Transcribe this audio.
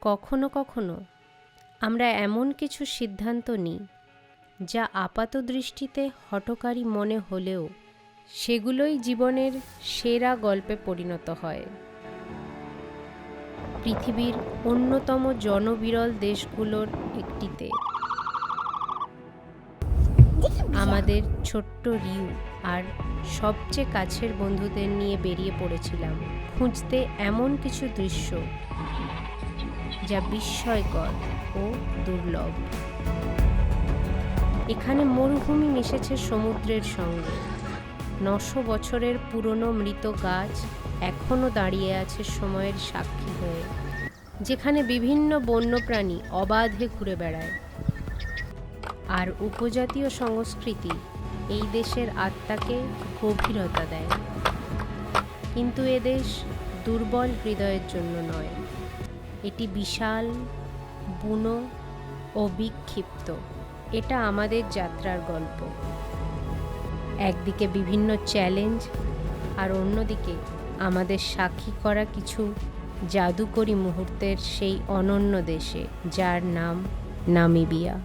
কখনো কখনো আমরা এমন কিছু সিদ্ধান্ত নিই যা আপাত দৃষ্টিতে হঠকারী মনে হলেও সেগুলোই জীবনের সেরা গল্পে পরিণত হয়। পৃথিবীর অন্যতম জনবিরল দেশগুলোর একটিতে। আমাদের ছোট্ট রিউ আর সবচেয়ে কাছের বন্ধুদের নিয়ে বেরিয়ে পড়েছিলাম। খুঁজতে এমন কিছু দৃশ্য যা বিস্ময়কর ও দুর্লভ। এখানে মরুভূমি মিশেছে সমুদ্রের সঙ্গে। নশো বছরের পুরনো মৃত গাছ এখনও দাঁড়িয়ে আছে সময়ের সাক্ষী হয়ে, যেখানে বিভিন্ন বন্যপ্রাণী অবাধে ঘুরে বেড়ায়। আর উপজাতীয় সংস্কৃতি এই দেশের আত্মাকে গভীরতা দেয়। কিন্তু এদেশ দুর্বল হৃদয়ের জন্য নয়। এটি বিশাল, বুনো ও বিক্ষিপ্ত। এটা আমাদের যাত্রার গল্প। একদিকে বিভিন্ন চ্যালেঞ্জ আর অন্যদিকে আমাদের সাক্ষী করা কিছু জাদুকরী মুহূর্তের সেই অনন্য দেশে, যার নাম নামিবিয়া।